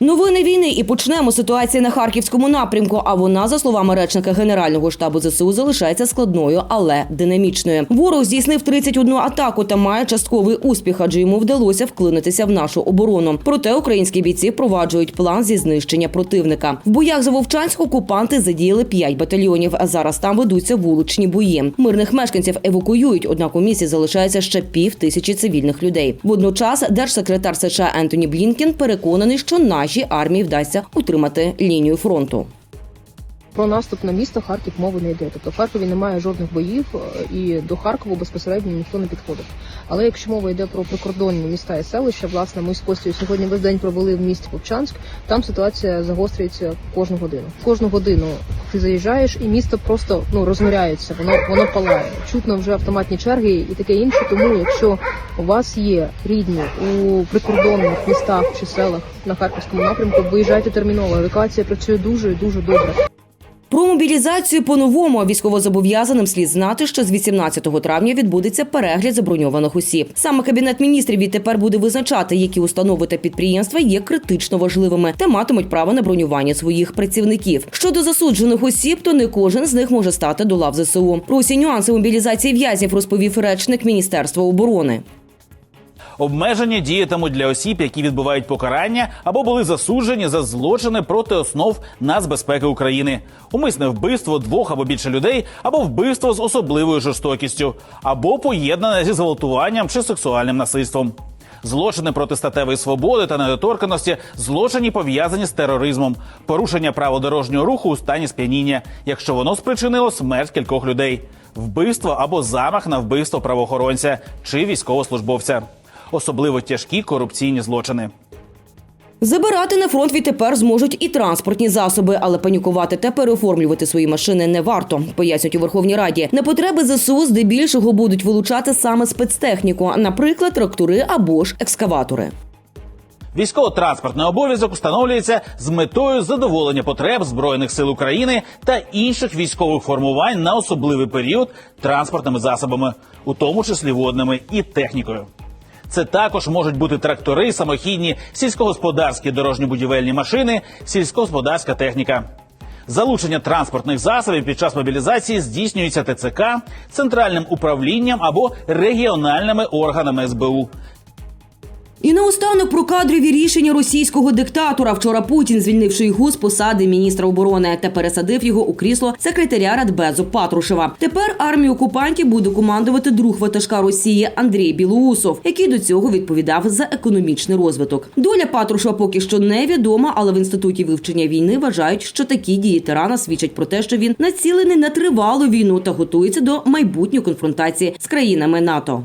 Новини війни і почнемо ситуації на харківському напрямку. А вона, за словами речника Генерального штабу ЗСУ, залишається складною, але динамічною. Ворог здійснив 31 атаку та має частковий успіх, адже йому вдалося вклинитися в нашу оборону. Проте українські бійці впроваджують план зі знищення противника. В боях за Вовчанськ окупанти задіяли 5 батальйонів. А зараз там ведуться вуличні бої. Мирних мешканців евакуюють, однак у місті залишається ще пів тисячі цивільних людей. Водночас держсекретар США Ентоні Блінкен переконаний, що нашій армії вдасться утримати лінію фронту. Про наступ на місто Харків мови не йде. Тобто в Харкові немає жодних боїв, і до Харкова безпосередньо ніхто не підходив. Але якщо мова йде про прикордонні міста і селища, власне, ми з Костю сьогодні весь день провели в місті Попчанськ. Там ситуація загострюється кожну годину. Кожну годину ти заїжджаєш, і місто просто ну розмиряється, воно воно палає. Чутно вже автоматні черги і таке інше. Тому, якщо у вас є рідні у прикордонних містах чи селах на харківському напрямку, виїжджайте терміново. Евакуація працює дуже і дуже добре. Про мобілізацію по-новому військовозобов'язаним слід знати, що з 18 травня відбудеться перегляд заброньованих осіб. Саме кабінет міністрів відтепер буде визначати, які установи та підприємства є критично важливими та матимуть право на бронювання своїх працівників. Щодо засуджених осіб, то не кожен з них може стати до лав ЗСУ. Про усі нюанси мобілізації в'язнів розповів речник Міністерства оборони. Обмеження діятимуть для осіб, які відбувають покарання або були засуджені за злочини проти основ нацбезпеки України, умисне вбивство двох або більше людей, або вбивство з особливою жорстокістю, або поєднане зі зґвалтуванням чи сексуальним насильством. Злочини проти статевої свободи та недоторканості, злочині пов'язані з тероризмом, порушення правил дорожнього руху у стані сп'яніння, якщо воно спричинило смерть кількох людей, вбивство або замах на вбивство правоохоронця чи військовослужбовця, особливо тяжкі корупційні злочини. Забирати на фронт відтепер зможуть і транспортні засоби, але панікувати та переоформлювати свої машини не варто. Пояснюють у Верховній Раді. На потреби ЗСУ здебільшого будуть вилучати саме спецтехніку, наприклад, трактори або ж екскаватори. Військово-транспортний обов'язок встановлюється з метою задоволення потреб збройних сил України та інших військових формувань на особливий період транспортними засобами, у тому числі водними і технікою. Це також можуть бути трактори, самохідні, сільськогосподарські дорожньо-будівельні машини, сільськогосподарська техніка. Залучення транспортних засобів під час мобілізації здійснюється ТЦК, центральним управлінням або регіональними органами СБУ. І наостанок про кадрові рішення російського диктатора. Вчора Путін звільнив Шойгу з посади міністра оборони та пересадив його у крісло секретаря Радбезу Патрушева. Тепер армію окупантів буде командувати друг ватажка Росії Андрій Білоусов, який до цього відповідав за економічний розвиток. Доля Патрушева поки що невідома, але в інституті вивчення війни вважають, що такі дії тирана свідчать про те, що він націлений на тривалу війну та готується до майбутньої конфронтації з країнами НАТО.